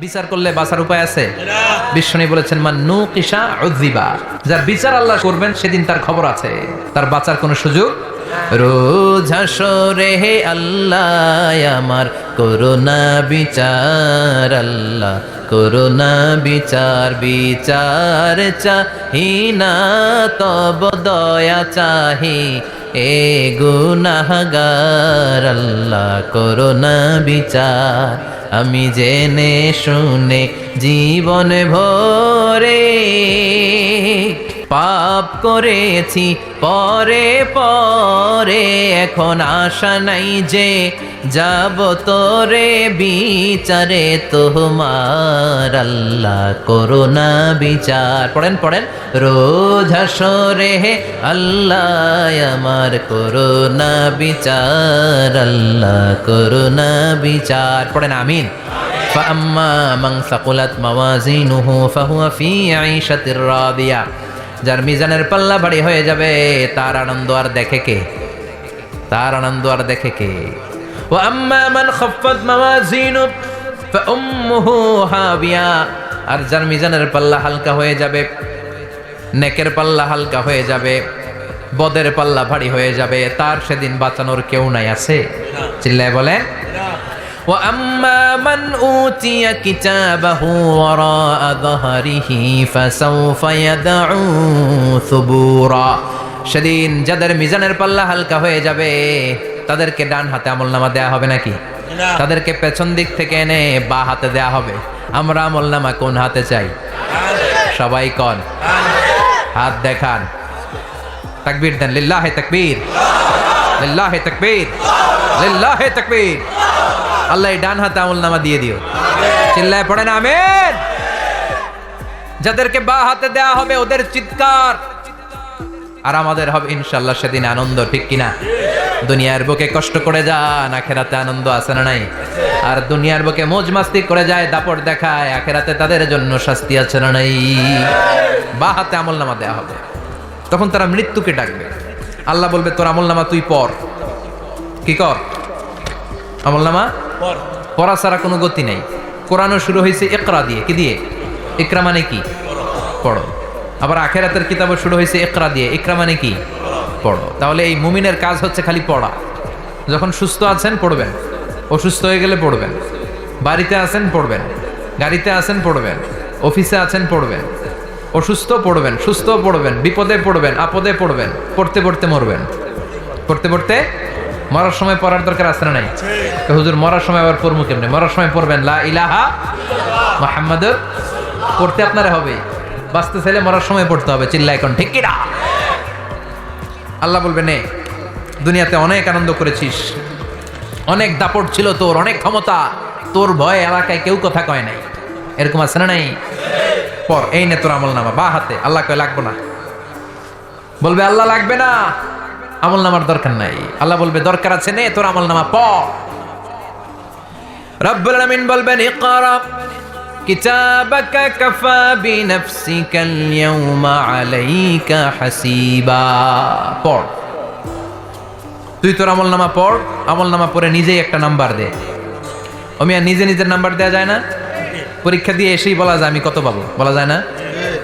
বিচার করলে বাঁচার উপায় আছে? বিশ্বনী বলেছেন, মান নু কিসা উদ্দিবা যার বিচার আল্লাহ করবেন, সেদিন তার খবর আছে। তার বাঁচার কোনো সুযোগ? রোজ হাসরে হে আল্লাহ, আমার করোনা বিচার আল্লাহ। করোনা বিচার বিচার চাহিনা তব দয়া চাহি। এ গুনাহগার, আল্লাহ করোনা বিচার। আমি জেনে শুনে জীবন ভরে পাপ করেছি, পরে পরে এখন আশা নাই যে যাব তোরে বিচারে তোমার আল্লাহ করোনা বিচার পড়েন পড়েন রোজ হাসরে হে আল্লাহ আমার করোনা বিচার আল্লাহ করোনা বিচার পড়েন আমিন فأما من ثقلت موازينه فهو في عيشة راضية যার মিজানের পাল্লা ভারী হয়ে যাবে তার আনন্দ আর দেখে কে তার আনন্দ আর দেখে কে وأما من خفت موازينه فأمه هاوية আর যার মিজানের পাল্লা হালকা হয়ে যাবে নেকের পাল্লা হালকা হয়ে যাবে বদের পাল্লা ভারী হয়ে যাবে তার সেদিন বাঁচানোর কেউ নাই আছে চিল্লায় বলেন وأما من أوتي كتابه وراء ظهره فسوف يدعو ثبورا সেদিন যাদের মিজানের পাল্লা হালকা হয়ে যাবে তাদেরকে ডান হাতে আমল নামা দেয়া হবে নাকি? তাদেরকে পেছন দিক থেকে এনে বা হাতে দেয়া হবে। আমরা আমল নামা কোন হাতে চাই? সবাই কন। হাত দেখান। তাকবীর দেন। লিল্লাহে তাকবীর। লিল্লাহে তাকবীর। লিল্লাহে তাকবীর। আল্লাহ ডান হাতে আমল নামা দিয়ে দিও। চিল্লায় পড়ে না আমেন। যাদেরকে বা হাতে দেয়া হবে ওদের চিৎকার। আর আমাদের হবে ইনশাল্লাহ সেদিন আনন্দ ঠিক কিনা? দুনিয়ার বুকে কষ্ট করে যান আখেরাতে আনন্দ আছে না নাই? আর দুনিয়ার বুকে মোজ মাস্তি করে যায় দাপট দেখায় আখেরাতে তাদের জন্য শাস্তি আছে না নাই? বা হাতে আমল নামা দেয়া হবে। তখন তারা মৃত্যুকে ডাকবে। আল্লাহ বলবে তোর আমল নামা তুই পর। কি কর? আমল নামা? পড়া ছাড়া কোনো গতি নেই। কোরআনও শুরু হয়েছে একরা দিয়ে। কি দিয়ে? একরা মানে কি? পড়ো। আবার আখেরাতের কিতাবও শুরু হয়েছে একরা দিয়ে। একরা মানে কি? পড়ো। তাহলে এই মুমিনের কাজ হচ্ছে খালি পড়া। যখন সুস্থ আছেন পড়বেন। অসুস্থ হয়ে গেলে পড়বেন। বাড়িতে আছেন পড়বেন। গাড়িতে আছেন পড়বেন। অফিসে আছেন পড়বেন। অসুস্থ পড়বেন। সুস্থ পড়বেন। বিপদে পড়বেন আপদে পড়বেন। পড়তে পড়তে মরবেন। পড়তে পড়তে মরার সময় পড়ার দরকার আছে না নাই? হুজুর মরার সময় আবার পড়ব কেমনে? মরার সময় পড়বেন। লা ইলাহা মোহাম্মদ পড়তে আপনারা হবে বাঁচতে চাইলে মরার সময় পড়তে হবে চিল্লা এখন ঠিক কিনা? আল্লাহ বলবে, নে, দুনিয়াতে অনেক আনন্দ করেছিস। অনেক দাপট ছিল তোর, অনেক ক্ষমতা। তোর ভয় এলাকায় কেউ কথা কয় নাই। এরকম আছে না নাই? পর, এই নে তোর আমল নামা বা হাতে, আল্লাহ কয়, লাগবো না। বলবে, আল্লাহ লাগবে না। আমল নামার দরকার নাই। আল্লাহ বলবে, দরকার আছে, নে তোর আমল নামা প। রব্বুল আলামিন বলবেন, ইকরা কিতাবাকা কাফা বিনফসিকা আল-ইয়াওমা আলাইকা হাসিবা পড়। তুই তোর আমল নামা পড়, আমল নামা পড়ে নিজেই একটা নাম্বার দে। অমিয়া নিজে নিজের নাম্বার দেওয়া যায় না? পরীক্ষা দিয়ে এসেই বলা যায়, আমি কত পাবো? বলা যায় না?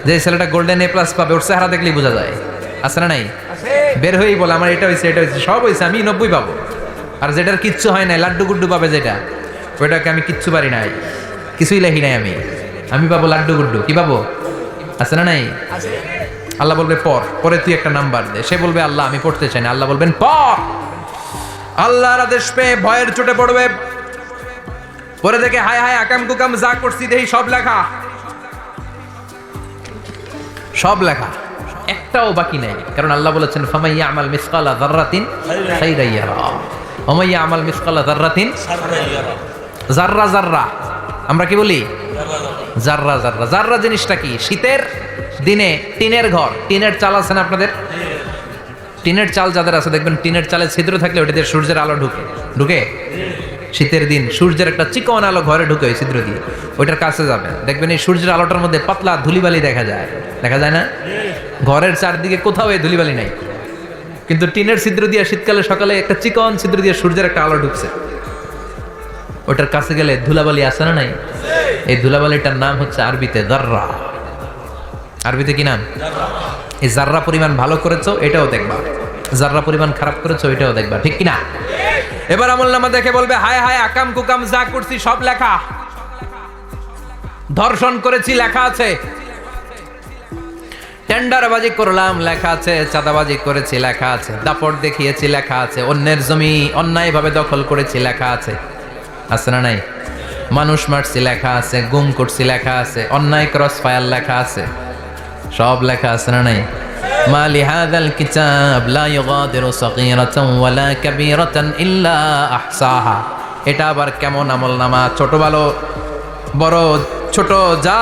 যে ছেলেটা গোল্ডেন এ প্লাস পাবে, ওর চেহারা দেখলেই বোঝা যায়। আছে না নাই? বের হয়েই বলে, আমার এটা হয়েছে এটা হয়েছে সব হয়েছে আমি নব্বই পাবো। আর যেটার কিচ্ছু হয় নাই, লাড্ডু গুড্ডু পাবে যেটা, ওইটাকে আমি কিচ্ছু পারি নাই। কিছুই লেখি নাই আমি। আমি পাবো লাড্ডু গুড্ডু। কি পাবো? আছে না নাই? আল্লাহ বলবে পর। পরে তুই একটা নাম্বার দে। সে বলবে আল্লাহ আমি পড়তে চাই না। আল্লাহ বলবেন পর! আল্লাহর আদেশ পেয়ে ভয়ের চোটে পড়বে। পরে দেখে হায় হায় আকাম কুকাম যা করছি দেখি সব লেখা। সব লেখা। একটাও বাকি নাই। কারণ আল্লাহ বলেছেন ফামাইয়া আমাল মিসকালা যাররাতিন খাইরা ইয়ারা ওমাইয়া আমাল মিসকালা যাররাতিন জাররা জাররা আমরা কি বলি? জাররা জাররা। জাররা জিনিসটা কি? শীতের দিনে টিনের ঘর। টিনের চাল আছে না আপনাদের? টিনের চাল যাদের আছে, দেখবেন টিনের চালে ছিদ্র থাকলে ওটা দিয়ে সূর্যের আলো ঢুকে। ঢুকে? শীতের দিন সূর্যের একটা চিকন আলো ঘরে ঢুকে ওই ছিদ্র দিয়ে। ওইটার কাছে যাবে। দেখবেন এই সূর্যের আলোটার মধ্যে পাতলা ধুলিবালি দেখা যায়। দেখা যায় না? ঘরের চারদিকে কোথাও এই ধুলিবালি নাই। কিন্তু টিনের ছিদ্র দিয়ে শীতকালে সকালে একটা চিকন ছিদ্র দিয়ে সূর্যের একটা আলো ঢুকছে। ওটার কাছে গেলে ধুলাবালি আসে না নাই? এই ধুলাবালিটার নাম হচ্ছে আরবিতে জাররা। আরবিতে কি নাম? এই জাররা পরিমাণ ভালো করেছ, এটাও দেখবা। জাররা পরিমাণ খারাপ করেছ, এটাও দেখবা। ঠিক কিনা? এবার আমল নামা দেখে বলবে, হায় হায়, আকাম কুকাম যা করছি, সব লেখা। ধর্ষণ করেছি, লেখা আছে। টেন্ডারবাজি করলাম, লেখা আছে। চাঁদাবাজি করেছি, লেখা আছে। দাপট দেখিয়েছি, লেখা আছে। অন্যের জমি অন্যায়ভাবে দখল করেছি, লেখা আছে। আছে না নাই মানুষ মারছি লেখা আছে গুম করছি লেখা আছে অন্যায় ক্রস ফায়ার লেখা আছে সব লেখা আছে না নাই ما لهذا الكتاب لا يغادر صغيرة ولا كبيرة إلا أحصاها এটা আবার কেমন আমল নামা ছোট ভালো বড় ছোট যা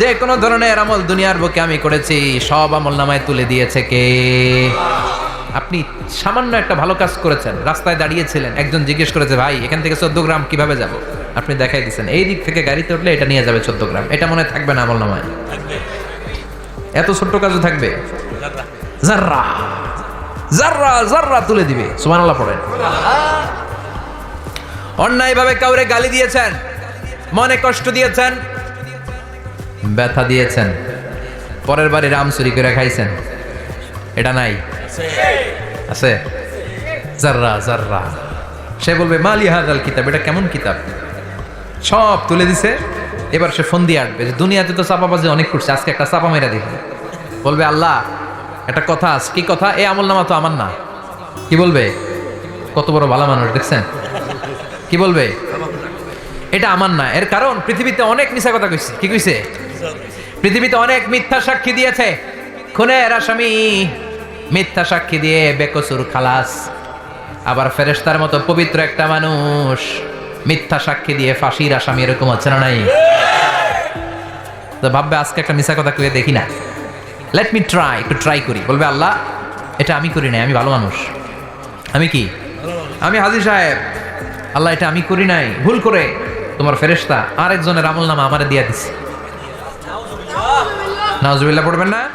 যে কোনো ধরনের আমল দুনিয়ার বুকে আমি করেছি সব আমল নামায় তুলে দিয়েছে কে আপনি সামান্য একটা ভালো কাজ করেছেন রাস্তায় দাঁড়িয়েছিলেন একজন জিজ্ঞেস করেছে ভাই এখান থেকে চোদ্দ গ্রাম কীভাবে যাব? আপনি দেখাই দিচ্ছেন এই দিক থেকে গাড়িতে উঠলে এটা নিয়ে যাবে চোদ্দ গ্রাম এটা মনে থাকবে না আমল নামায়। এত ছোট্ট কাজও থাকবে? জাররা জাররা জাররা তুলে দিবে সুবহানাল্লাহ পড়েন। অন্যায়ভাবে কাউরে গালি দিয়েছেন মনে কষ্ট দিয়েছেন ব্যথা দিয়েছেন পরের বারে রাম চুরি করে খাইছেন এটা নাই। আছে? জাররা জাররা। সে বলবে, মালি হাদাল কিতাব, এটা কেমন কিতাব? সব তুলে দিছে। এবার সে ফোন দিয়ে আটবে দুনিয়াতে তো চাপাবাজি অনেক করছে, আজকে একটা চাপা মেরা দেখি বলবে, আল্লাহ, একটা কথা আছে। কি কথা? এ আমল নামা তো আমার না। কি বলবে? কত বড় ভালো মানুষ, দেখছেন? কি বলবে? এটা আমার না। এর কারণ, পৃথিবীতে অনেক মিশা কথা কইছে। কি কইছে? পৃথিবীতে অনেক মিথ্যা সাক্ষী দিয়েছে। খুনের আসামি। মিথ্যা সাক্ষী দিয়ে বেকসুর খালাস। আবার ফেরেশতার মতো পবিত্র একটা মানুষ মিথ্যা সাক্ষী দিয়ে ফাঁসির আসামি এরকম হচ্ছে না নাই? তো ভাববে, আজকে একটা মিশা কথা কয়ে দেখি না। লেট মি ট্রাই একটু ট্রাই করি। বলবে, আল্লাহ, এটা আমি করি নাই, আমি ভালো মানুষ। আমি কি? আমি হাজির সাহেব। আল্লাহ, এটা আমি করি নাই। ভুল করে তোমার ফেরেশতা আরেকজনের আমল নামা আমার দিয়া দিছে। নাউজুবিল্লাহ পড়বেন না?